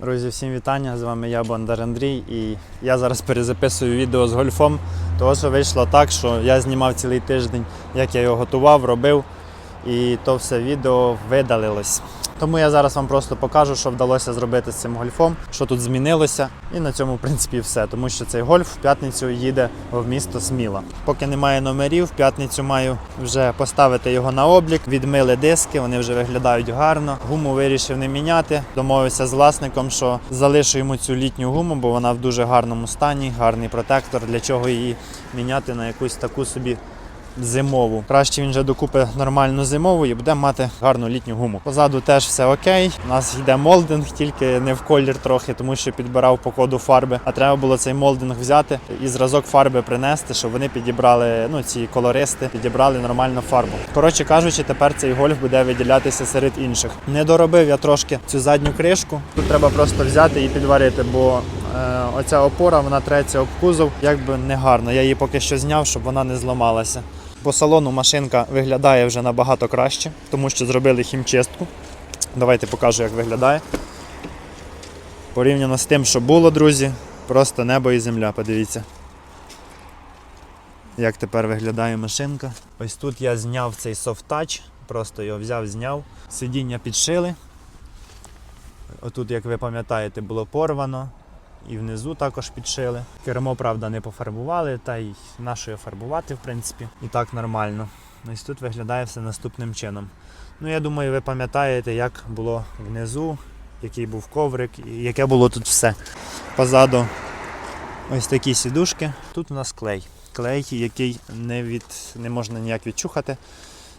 Друзі, всім вітання! З вами я Бондар Андрій і я зараз перезаписую відео з гольфом. Того, що вийшло так, що я знімав цілий тиждень, як я його готував, робив, і то все відео видалилось. Тому я зараз вам просто покажу, що вдалося зробити з цим гольфом, що тут змінилося. І на цьому, в принципі, все. Тому що цей гольф в п'ятницю їде в місто Сміла. Поки немає номерів, в п'ятницю маю вже поставити його на облік. Відмили диски, вони вже виглядають гарно. Гуму вирішив не міняти. Домовився з власником, що залишу йому цю літню гуму, бо вона в дуже гарному стані, гарний протектор. Для чого її міняти на якусь таку собі зимову. Краще він вже докупить нормальну зимову і буде мати гарну літню гуму. Позаду теж все окей. У нас йде молдинг, тільки не в колір трохи, тому що підбирав по коду фарби. А треба було цей молдинг взяти і зразок фарби принести, щоб вони підібрали, ну ці колористи, підібрали нормальну фарбу. Коротше кажучи, тепер цей гольф буде виділятися серед інших. Не доробив я трошки цю задню кришку. Тут треба просто взяти і підварити, бо е, оця опора вона треться об кузов, якби не гарно. Я її поки що зняв, щоб вона не зламалася. По салону машинка виглядає вже набагато краще, тому що зробили хімчистку. Давайте покажу, як виглядає. Порівняно з тим, що було, друзі, просто небо і земля, подивіться. Як тепер виглядає машинка. Ось тут я зняв цей touch, просто його взяв, зняв. Сидіння підшили. Отут, як ви пам'ятаєте, було порвано. І внизу також підшили. Кермо, правда, не пофарбували, та й нашою фарбувати, в принципі, і так нормально. Ось тут виглядає все наступним чином. Ну, я думаю, ви пам'ятаєте, як було внизу, який був коврик, і яке було тут все. Позаду ось такі сідушки. Тут у нас клей. Клей, який не, від, не можна ніяк відчухати,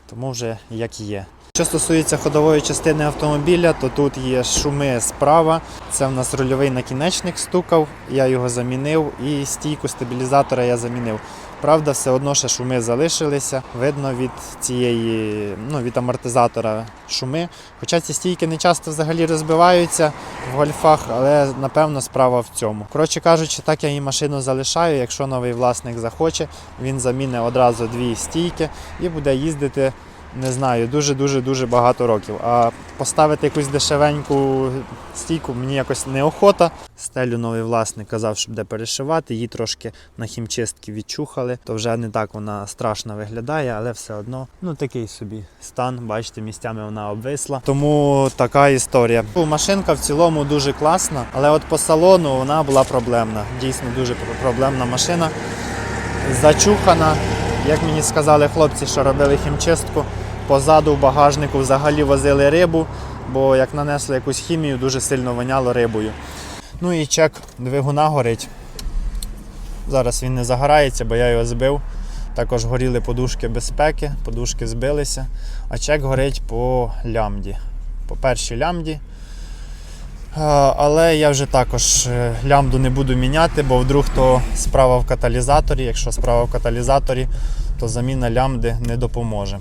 тому вже як є. Що стосується ходової частини автомобіля, то тут є шуми справа. Це в нас рульовий накінечник стукав, я його замінив, і стійку стабілізатора я замінив. Правда, все одно ще шуми залишилися. Видно від цієї, ну, від амортизатора шуми. Хоча ці стійки не часто взагалі розбиваються в гольфах, але напевно справа в цьому. Коротше кажучи, так я її машину залишаю. Якщо новий власник захоче, він замінить одразу дві стійки і буде їздити не знаю, дуже-дуже дуже багато років. А поставити якусь дешевеньку стійку мені якось неохота. Стелю новий власник казав, що буде перешивати, її трошки на хімчистки відчухали, то вже не так вона страшно виглядає, але все одно ну такий собі стан. Бачите, місцями вона обвисла. Тому така історія. Машинка в цілому дуже класна, але от по салону вона була проблемна. Дійсно дуже проблемна машина. Зачухана. Як мені сказали хлопці, що робили хімчистку, позаду в багажнику взагалі возили рибу, бо як нанесли якусь хімію, дуже сильно воняло рибою. Ну і чек двигуна горить. Зараз він не загорається, бо я його збив. Також горіли подушки безпеки, подушки збилися, а чек горить по лямді. По першій лямді. Але я вже також е, лямду не буду міняти, бо вдруг то справа в каталізаторі. Якщо справа в каталізаторі, то заміна лямди не допоможе.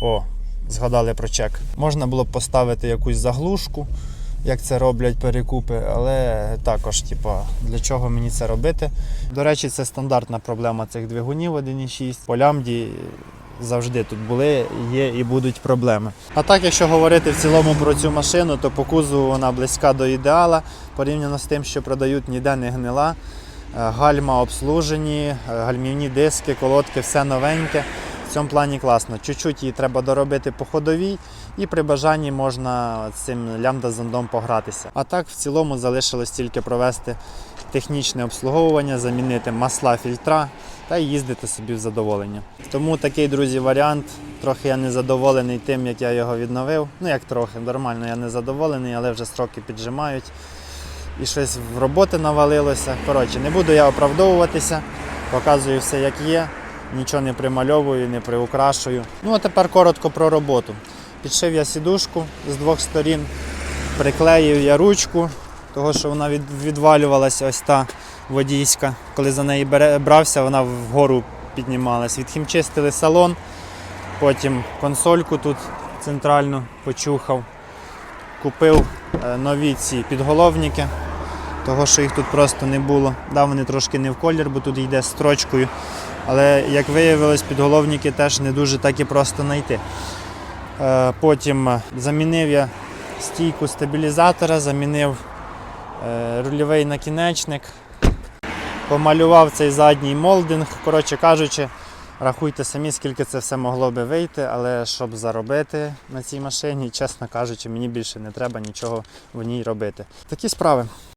О, згадали про чек. Можна було б поставити якусь заглушку, як це роблять перекупи, але також, типа, для чого мені це робити? До речі, це стандартна проблема цих двигунів 1.6. По лямді завжди тут були, є і будуть проблеми. А так, якщо говорити в цілому про цю машину, то по кузову вона близька до ідеала, порівняно з тим, що продають ніде не гнила. Е, Гальма обслужені, е, гальмівні диски, колодки, все новеньке. В цьому плані класно. Чуть-чуть її треба доробити по ходовій, і при бажанні можна цим лямбда-зондом погратися. А так, в цілому залишилось тільки провести технічне обслуговування, замінити масла, фільтра та їздити собі в задоволення. Тому такий, друзі, варіант. Трохи я не задоволений тим, як я його відновив. Ну як трохи, нормально, я не задоволений, але вже строки піджимають. І щось в роботи навалилося. Коротше, не буду я оправдовуватися, показую все як є, нічого не примальовую, не приукрашую. Ну а тепер коротко про роботу. Підшив я сідушку з двох сторін, приклеїв я ручку, того що вона від, відвалювалася ось та водійська. Коли за неї брався, вона вгору піднімалась. Відхімчистили салон, потім консольку тут центральну почухав. Купив е, нові ці підголовники, того що їх тут просто не було. Да, вони трошки не в колір, бо тут йде строчкою. Але як виявилось, підголовники теж не дуже так і просто знайти. Е, Потім замінив я стійку стабілізатора, замінив е, рульовий накінечник, помалював цей задній молдинг. Коротше кажучи, рахуйте самі, скільки це все могло би вийти, але щоб заробити на цій машині, чесно кажучи, мені більше не треба нічого в ній робити. Такі справи.